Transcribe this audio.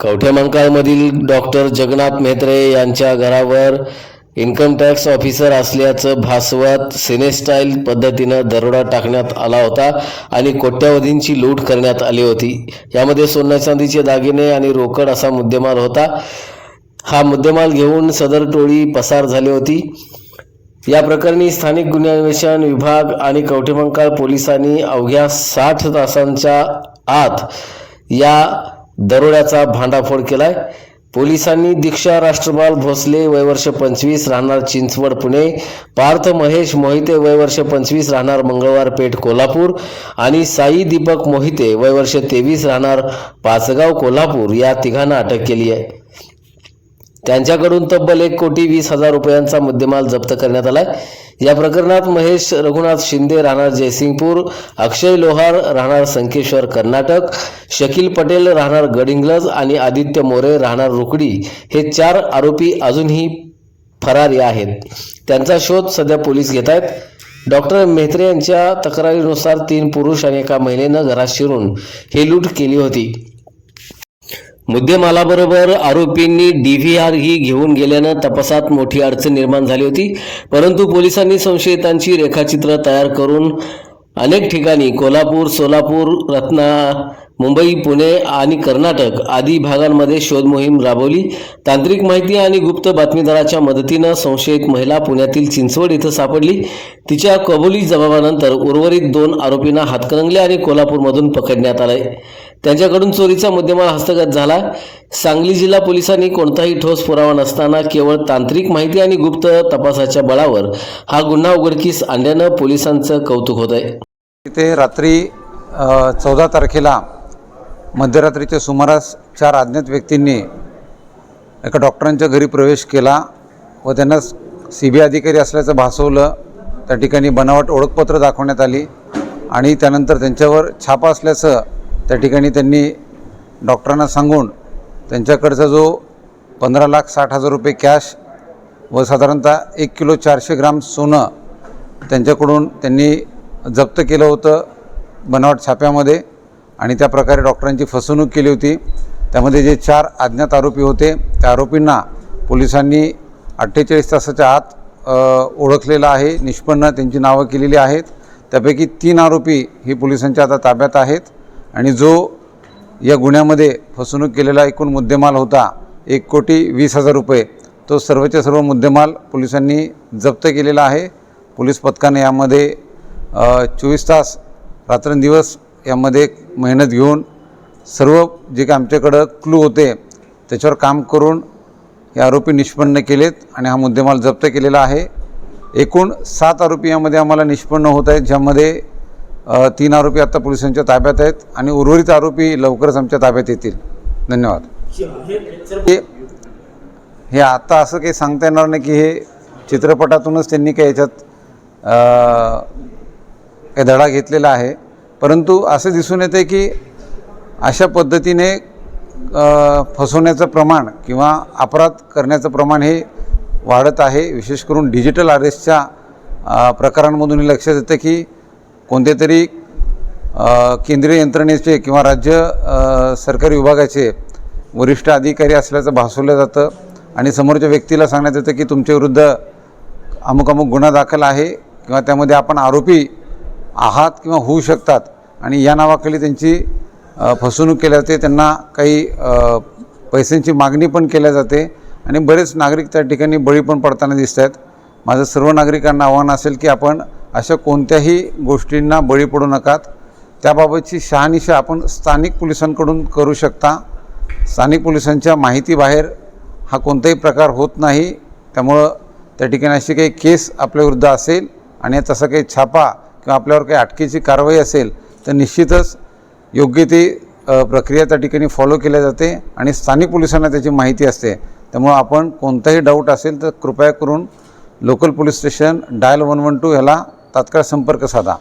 कवठेमंकाळमधील doctor Jagannath Mehtre यांच्या घरावर income tax officer असल्याचं भासवत सिनेस्टाईल पद्धतीनं दरोडा टाकण्यात आला होता आणि कोट्यावधींची लूट करण्यात आली होती. यामध्ये सोन्या चांदीचे दागिने आणि रोकड असा मुद्देमाल होता. हा मुद्देमाल घेऊन सदर टोळी पसार झाली होती. या प्रकरणी स्थानिक गुन्हे अन्वेषण विभाग आणि कवठेमंकाळ पोलिसांनी अवघ्या साठ तासांच्या आत या दरोड्याचा भांडाफोड केलाय. पोलिसांनी दीक्षा राष्ट्रपाल भोसले वयवर्ष पंचवीस राहणार चिंचवड पुणे पार्थ महेश मोहिते वयवर्ष पंचवीस राहणार मंगळवार पेठ कोल्हापूर आणि साई दीपक मोहिते वयवर्ष तेवीस राहणार पाचगाव कोल्हापूर या तिघांना अटक केली आहे. त्यांच्याकडून तब्बल एक कोटी वीस हजार रुपयांचा मुद्देमाल जप्त करण्यात आलाय. या प्रकरणात महेश रघुनाथ शिंदे राहणार जयसिंगपूर अक्षय लोहार राहणार संकेश्वर कर्नाटक शकील पटेल राहणार गडिंग्लज आणि आदित्य मोरे राहणार रुकडी हे चार आरोपी अजूनही फरारी आहेत. त्यांचा शोध सध्या पोलीस घेत आहेत. डॉक्टर मेहत्रे यांच्या तक्रारीनुसार तीन पुरुष आणि एका महिलेनं घरात शिरून ही लूट केली होती. मुद्देमालाबरोबर आरोपींनी डी व्ही आर ही घेऊन गेल्यानं तपासात मोठी अडचण निर्माण झाली होती. परंतु पोलिसांनी संशयितांची रेखाचित्र तयार करून अनेक ठिकाणी कोल्हापूर सोलापूर रत्ना मुंबई पुणे आणि कर्नाटक आदी भागांमध्ये शोध मोहीम राबवली. तांत्रिक माहिती आणि गुप्त बातमीदाराच्या मदतीनं संशयित महिला पुण्यातील चिंचवड इथं सापडली. तिच्या कबुली जबाबानंतर उर्वरित दोन आरोपींना हातकणंगले आणि कोल्हापूरमधून पकडण्यात आलंय. त्यांच्याकडून चोरीचा मुद्देमाल हस्तगत झाला. सांगली जिल्हा पोलिसांनी कोणताही ठोस पुरावा नसताना केवळ तांत्रिक माहिती आणि गुप्त तपासाच्या बळावर हा गुन्हा उघडकीस आणल्यानं पोलिसांचं कौतुक होत आहे तिथे रात्री चौदा तारखेला मध्यरात्रीच्या सुमारास चार अज्ञात व्यक्तींनी एका डॉक्टरांच्या घरी प्रवेश केला व त्यांना सी बी आय अधिकारी असल्याचं भासवलं. त्या ठिकाणी बनावट ओळखपत्र दाखवण्यात आली आणि त्यानंतर त्यांच्यावर छापा असल्याचं त्या ठिकाणी त्यांनी डॉक्टरांना सांगून त्यांच्याकडचा जो पंधरा लाख साठ हजार रुपये कॅश व साधारणतः एक किलो चारशे ग्राम सोनं त्यांच्याकडून त्यांनी जप्त केलं होतं बनावट छाप्यामध्ये आणि त्या प्रकारे डॉक्टरांची फसवणूक केली होती. त्यामध्ये जे चार अज्ञात आरोपी होते त्या आरोपींना पोलिसांनी अठ्ठेचाळीस तासाच्या आत ओळखलेलं आहे. निष्पन्न त्यांची नावं केलेली आहेत. त्यापैकी तीन आरोपी ही पोलिसांच्या आता ताब्यात आहेत. आणि जो या गुन्ह्यामध्ये फसवणूक केलेला एकूण मुद्देमाल होता एक कोटी वीस हजार रुपये तो सर्वच्या सर्व मुद्देमाल पोलिसांनी जप्त केलेला आहे. पोलीस पथकाने यामध्ये चोवीस तास रात्रंदिवस यामध्ये मेहनत घेऊन सर्व जे काही आमच्याकडं क्लू होते त्याच्यावर काम करून हे आरोपी निष्पन्न केलेत आणि हा मुद्देमाल जप्त केलेला आहे. एकूण सात आरोपी यामध्ये आम्हाला निष्पन्न होत आहेत ज्यामध्ये तीन आरोपी आता पोलिसांच्या ताब्यात आहेत आणि उर्वरित आरोपी लवकरच आमच्या ताब्यात येतील. धन्यवाद. हे हे आता असं काही सांगता येणार नाही की हे चित्रपटातूनच त्यांनी काही याच्यात काही धडा घेतलेला आहे. परंतु असं दिसून येते की अशा पद्धतीने फसवण्याचं प्रमाण किंवा अपराध करण्याचं प्रमाण हे वाढत आहे. विशेष करून डिजिटल अरेस्टच्या प्रकारांमधून हे लक्षात येतं की कोणते तरी केंद्रीय यंत्रणेचे किंवा राज्य सरकारी विभागाचे वरिष्ठ अधिकारी असल्याचं भासवलं जातं. आणि समोरच्या व्यक्तीला सांगण्यात येतं की तुमच्याविरुद्ध अमुक अमुक गुन्हा दाखल आहे किंवा त्यामध्ये आपण आरोपी आहात किंवा होऊ शकतात. आणि या नावाखाली त्यांची फसवणूक केली जाते. त्यांना काही पैशांची मागणी पण केल्या जाते. आणि बरेच नागरिक त्या ठिकाणी बळी पण पडताना दिसत आहेत माझं सर्व नागरिकांना आव्हान असेल की आपण अशा कोणत्याही गोष्टींना बळी पडू नकात. त्याबाबतची शहानिशा आपण स्थानिक पोलिसांकडून करू शकता. स्थानिक पोलिसांच्या माहितीबाहेर हा कोणताही प्रकार होत नाही. त्यामुळं त्या ठिकाणी अशी काही केस आपल्याविरुद्ध असेल आणि तसा काही छापा किंवा आपल्यावर काही अटकेची कारवाई असेल तर निश्चितच योग्य ती प्रक्रिया त्या ठिकाणी फॉलो केल्या जाते आणि स्थानिक पोलिसांना त्याची माहिती असते. त्यामुळं आपण कोणताही डाऊट असेल तर कृपया करून local police station dial one one two ह्याला तात्काळ संपर्क साधा.